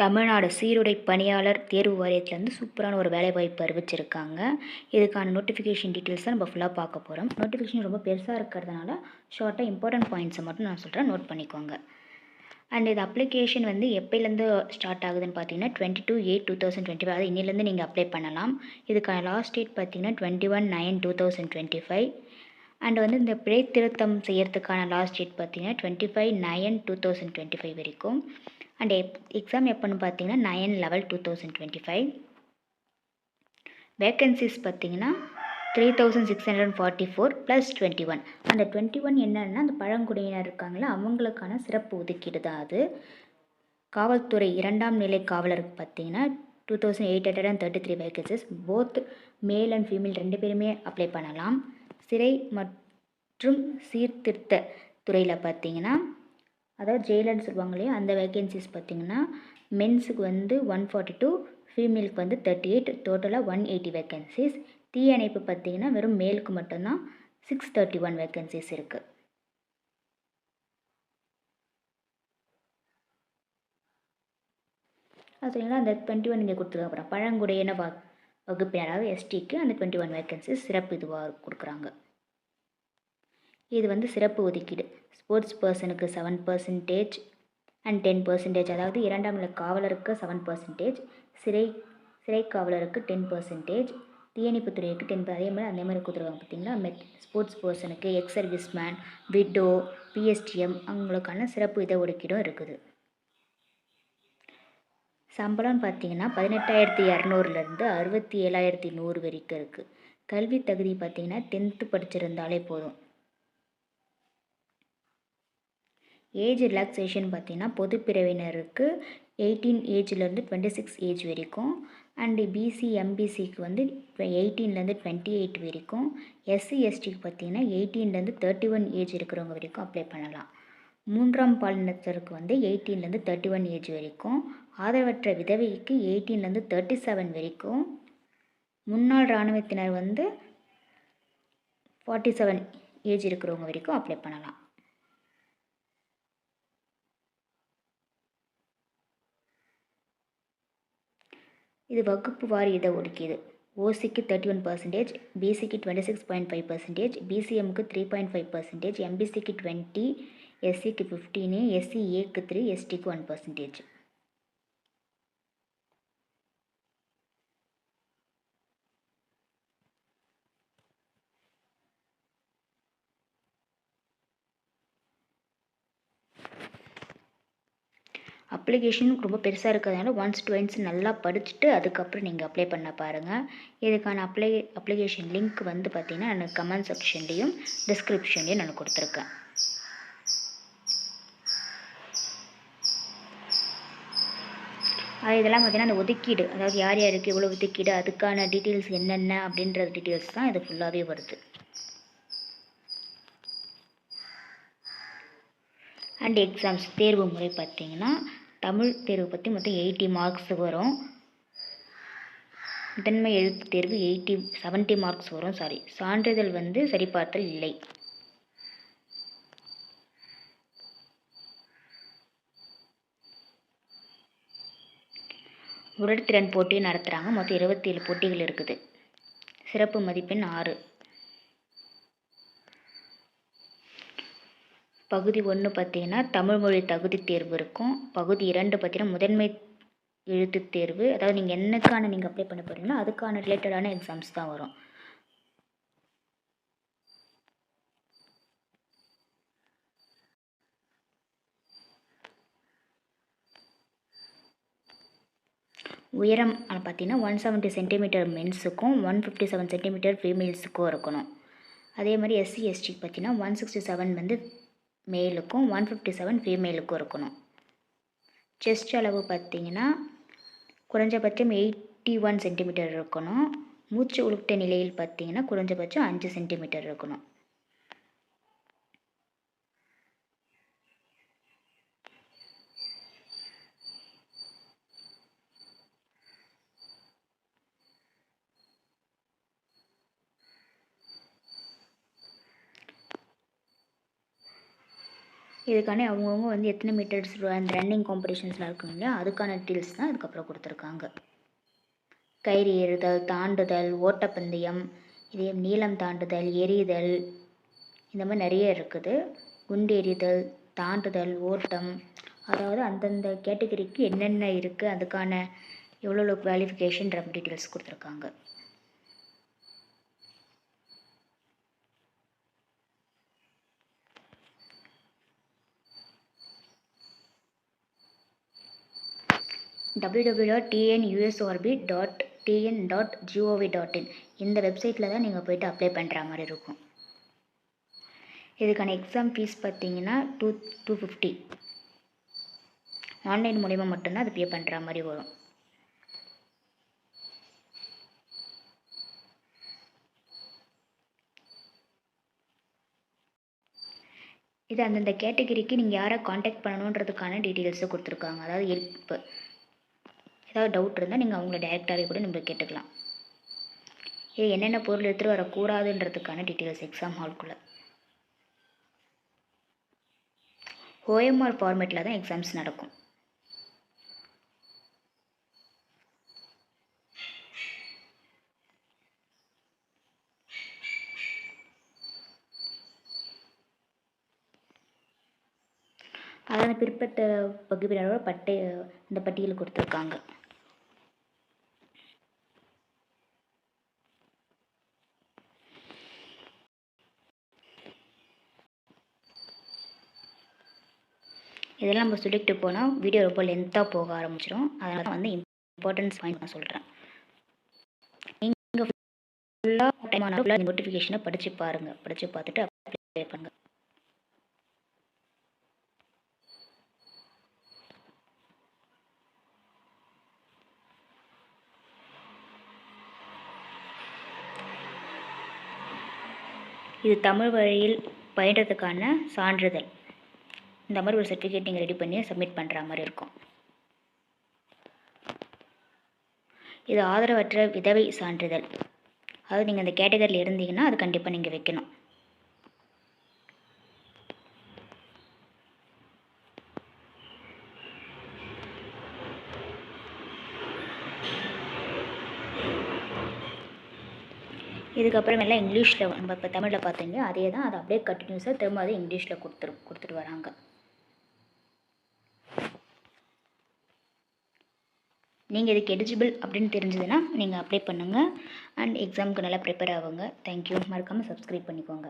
தமிழ்நாடு சீருடை பணியாளர் தேர்வு வாரியத்துலேருந்து சூப்பரான ஒரு வேலைவாய்ப்பு அறிவிச்சிருக்காங்க. இதுக்கான நோட்டிஃபிகேஷன் டீட்டெயில்ஸ் தான் நம்ம ஃபுல்லாக பார்க்க போகிறோம் நோட்டிஃபிகேஷன் ரொம்ப பெருசாக இருக்கிறதுனால ஷார்ட்டாக இம்பார்ட்டன்ட் பாயிண்ட்ஸை மட்டும் நான் சொல்கிறேன் நோட் பண்ணிக்கோங்க. அண்ட் இது அப்ளிகேஷன் வந்து எப்போலேருந்து ஸ்டார்ட் ஆகுதுன்னு பார்த்தீங்கன்னா twenty two eight two thousand twenty five அது இன்னிலேருந்து நீங்கள் அப்ளை பண்ணலாம். இதுக்கான லாஸ்ட் டேட் பார்த்தீங்கன்னா twenty one nine two thousand twenty five and வந்து இந்த பிழை திருத்தம் செய்கிறதுக்கான லாஸ்ட் டேட் பார்த்தீங்கன்னா twenty five nine two thousand twenty five வரைக்கும். அண்ட் எப் எக்ஸாம் எப்போன்னு பார்த்தீங்கன்னா nine level two thousand twenty five vacancies பார்த்தீங்கன்னா three thousand six hundred forty four plus twenty one அந்த டுவெண்ட்டி ஒன் என்னன்னா அந்த பழங்குடியினர் இருக்காங்களா அவங்களுக்கான சிறப்பு ஒதுக்கீடு தான் அது. காவல்துறை இரண்டாம் நிலை காவலருக்கு பார்த்தீங்கன்னா two thousand eight hundred and thirty three vacancies both male and female ரெண்டு பேருமே அப்ளை பண்ணலாம். சிறை மற்றும் சீர்திருத்த துறையில் பார்த்தீங்கன்னா அதாவது ஜெயிலர்னு சொல்லுவாங்க இல்லையா அந்த வேகன்சிஸ் பார்த்தீங்கன்னா மென்ஸுக்கு வந்து ஒன் ஃபார்ட்டி டூ ஃபீமேலுக்கு வந்து தேர்ட்டி எயிட் டோட்டலாக ஒன் எயிட்டி வேகன்சிஸ் தீயணைப்பு பார்த்தீங்கன்னா வெறும் மேலுக்கு மட்டும்தான் சிக்ஸ் தேர்ட்டி ஒன் வேகன்சிஸ் இருக்குது அது சொன்னீங்கன்னா அந்த டுவெண்ட்டி ஒன் இங்கே கொடுத்துருக்காங்க அப்புறம் பழங்குடியின வ வகுப்பினர் அதாவது எஸ்டிக்கு அந்த டுவெண்ட்டி ஒன் வேகன்சிஸ் சிறப்பு இதுவாக கொடுக்குறாங்க. இது வந்து சிறப்பு ஒதுக்கீடு. ஸ்போர்ட்ஸ் பர்சனுக்கு seven percentage and ten percentage அதாவது இரண்டாம் நிலை காவலருக்கு செவன் பர்சன்டேஜ் சிறை சிறை காவலருக்கு டென் பர்சன்டேஜ் தீயணைப்பு துறைக்கு டென் அதே மாதிரி அதே மாதிரி கொடுத்துருவாங்க பார்த்தீங்களா? மெத் ஸ்போர்ட்ஸ் பர்சனுக்கு ex service man widow PSTM அவங்களுக்கான சிறப்பு இதை ஒதுக்கீடும் இருக்குது. சம்பளம்னு பார்த்தீங்கன்னா பதினெட்டாயிரத்தி இரநூறுலேருந்து அறுபத்தி ஏழாயிரத்தி நூறு வரைக்கும் இருக்குது கல்வி தகுதி பார்த்தீங்கன்னா டென்த்து படிச்சிருந்தாலே போதும். ஏஜ் ரிலாக்ஸேஷன் பார்த்தீங்கன்னா பொது பிரிவினருக்கு எயிட்டீன் ஏஜ்லேருந்து டுவெண்ட்டி சிக்ஸ் ஏஜ் வரைக்கும். அண்டு பிசி எம்பிசிக்கு வந்து எயிட்டீன்லேருந்து டுவெண்ட்டி எயிட் வரைக்கும். எஸ்சி எஸ்டிக்கு பார்த்தீங்கன்னா எயிட்டீன்லேருந்து தேர்ட்டி ஒன் ஏஜ் இருக்கிறவங்க வரைக்கும் அப்ளை பண்ணலாம். மூன்றாம் பாலினத்திற்கு வந்து எயிட்டீன்லேருந்து தேர்ட்டி ஒன் ஏஜ் வரைக்கும். ஆதரவற்ற விதவைக்கு எயிட்டீன்லேருந்து தேர்ட்டி செவன் வரைக்கும். முன்னாள் இராணுவத்தினர் வந்து ஃபார்ட்டி செவன் ஏஜ் இருக்கிறவங்க வரைக்கும் அப்ளை பண்ணலாம். இது வகுப்பு வாரி இட ஒதுக்கீடு. ஓசிக்கு தேர்ட்டி ஒன் பர்சன்டேஜ் பிசிக்கு twenty six point five percentage பிசிஎம்க்கு three point five percentage எம்பிசிக்கு டுவெண்ட்டி எஸ்சிக்கு ஃபிஃப்டீனு எஸ்சிஏக்கு த்ரீ எஸ்டிக்கு ஒன் பர்சன்டேஜ் அப்ளிகேஷனும் ரொம்ப பெருசாக இருக்கிறதுனால ஒன்ஸ் டுவென்ஸ் நல்லா படிச்சுட்டு அதுக்கப்புறம் நீங்கள் அப்ளை பண்ண பாருங்கள் இதுக்கான அப்ளை அப்ளிகேஷன் லிங்க் வந்து பார்த்திங்கன்னா நான் கமெண்ட் செக்ஷன்லேயும் டிஸ்கிரிப்ஷன்லேயும் நான் கொடுத்துருக்கேன். அது இதெல்லாம் பார்த்திங்கன்னா அந்த ஒதுக்கீடு அதாவது யார் யாருக்கு எவ்வளோ ஒதுக்கீடு அதுக்கான டீட்டெயில்ஸ் என்னென்ன அப்படின்ற டீட்டெயில்ஸ் தான் இது ஃபுல்லாகவே வருது. அண்ட் எக்ஸாம்ஸ் தேர்வு முறை பார்த்தீங்கன்னா தமிழ் தேர்வு பற்றி மொத்தம் எயிட்டி மார்க்ஸ் வரும். முதன்மை எழுத்து தேர்வு எயிட்டி செவன்ட்டி மார்க்ஸ் வரும் சாரி சான்றிதழ் வந்து சரிபார்த்தல் இல்லை. உடற்திறன் போட்டியும் நடத்துகிறாங்க மொத்தம் இருபத்தி ஏழு போட்டிகள் இருக்குது. சிறப்பு மதிப்பெண் ஆறு. பகுதி ஒன்று பார்த்தீங்கன்னா தமிழ்மொழி தகுதி தேர்வு இருக்கும். பகுதி இரண்டு பார்த்தீங்கன்னா முதன்மை எழுத்து தேர்வு. அதாவது நீங்கள் என்னக்கான நீங்கள் அப்ளை பண்ண போகிறீங்களோ அதுக்கான ரிலேட்டடான எக்ஸாம்ஸ் தான் வரும். உயரம் பார்த்தீங்கன்னா ஒன் செவன்ட்டி சென்டிமீட்டர் மென்ஸுக்கும் ஒன் ஃபிஃப்டி செவன் சென்டிமீட்டர் ஃபீமேல்ஸுக்கும் இருக்கணும். அதே மாதிரி எஸ்சி எஸ்டி பார்த்தீங்கன்னா ஒன் சிக்ஸ்டி செவன் வந்து மேலுக்கும் ஒன் ஃபிஃப்டி செவன் ஃபீமேலுக்கும் இருக்கணும். செஸ்ட் அளவு பார்த்தீங்கன்னா குறைஞ்சபட்சம் எயிட்டி ஒன் சென்டிமீட்டர் இருக்கணும். மூச்சு உளுட்ட நிலையில் பார்த்தீங்கன்னா குறைஞ்சபட்சம் அஞ்சு சென்டிமீட்டர் இருக்கணும். இதுக்கான அவங்கவுங்க வந்து எத்தனை மீட்டர்ஸ் அந்த ரன்னிங் காம்படிஷன்ஸ்லாம் இருக்குங்க இல்லையா அதுக்கான டீல்ஸ் தான் அதுக்கப்புறம் கொடுத்துருக்காங்க. கயிறு ஏறுதல் தாண்டுதல் ஓட்டப்பந்தயம் இதே நீளம் தாண்டுதல் எறிதல் இந்த மாதிரி நிறைய இருக்குது. குண்டு எறிதல் தாண்டுதல் ஓட்டம் அதாவது அந்தந்த கேட்டகரிக்கு என்னென்ன இருக்குது அதுக்கான எவ்வளோ குவாலிஃபிகேஷன்ற டீட்டெயில்ஸ் கொடுத்துருக்காங்க. www.tnusrb dot TN dot GOV dot in இந்த வெப்சைட்டில் தான் நீங்கள் போயிட்டு அப்ளை பண்ணுற மாதிரி இருக்கும். இதுக்கான எக்ஸாம் ஃபீஸ் பார்த்தீங்கன்னா டூ டூ ஃபிஃப்டி ஆன்லைன் மூலிமா மட்டும்தான் அது பே பண்ணுற மாதிரி வரும். இது அந்தந்த கேட்டகரிக்கு நீங்கள் யாரை காண்டாக்ட் பண்ணணுன்றதுக்கான டீட்டெயில்ஸை கொடுத்துருக்காங்க. அதாவது இப்போ ஏதாவது டவுட் இருந்தால் நீங்கள் அவங்கள டேரெக்டாகவே கூட நம்ம கேட்டுக்கலாம். இது என்னென்ன பொருள் எடுத்துகிட்டு வரக்கூடாதுன்றதுக்கான டீட்டெயில்ஸ் எக்ஸாம் ஹால்குள்ளே ஓஎம்ஆர் ஃபார்மேட்டில் தான் எக்ஸாம்ஸ் நடக்கும். அதான் பிற்பட்ட வகுப்பினரோட பட்டை இந்த பட்டியல் கொடுத்துருக்காங்க. இதெல்லாம் நம்ம சொல்லிக்கிட்டு போனால் வீடியோ ரொம்ப லென்த்தாக போக ஆரம்பிச்சிடும் அதனால் தான் வந்து இம்பார்ட்டன்ஸ் பாயிண்ட் நான் சொல்கிறேன் நீங்கள் ஃபுல்லாக டைம் ஆனால் நோட்டிஃபிகேஷனை படித்து பாருங்கள் படித்து பார்த்துட்டு அப்ளை பண்ணுங்கள் இது தமிழ் வழியில் பயின்றதுக்கான சான்றிதழ். இந்த மாதிரி ஒரு சர்டிஃபிகேட் நீங்கள் ரெடி பண்ணி சப்மிட் பண்ணுற மாதிரி இருக்கும். இது ஆதரவற்ற விதவை சான்றிதழ். அதாவது நீங்கள் அந்த கேட்டகரியில் இருந்தீங்கன்னா அது கண்டிப்பாக நீங்கள் வைக்கணும். இதுக்கப்புறமெல்லாம் இங்கிலீஷில் நம்ம இப்போ தமிழில் பார்த்தீங்க அதே தான் அதை அப்படியே கண்டினியூஸாக திரும்ப அதை இங்கிலீஷில் கொடுத்துரு கொடுத்துட்டு வராங்க. நீங்கள் இதுக்கு எலிஜிபிள் அப்படின்னு தெரிஞ்சதுன்னா நீங்கள் அப்ளை பண்ணுங்கள் அண்ட் எக்ஸாமுக்கு நல்லா ப்ரிப்பேர் ஆகுங்க. தேங்க்யூ மறக்காமல் சப்ஸ்கிரைப் பண்ணிக்கோங்க.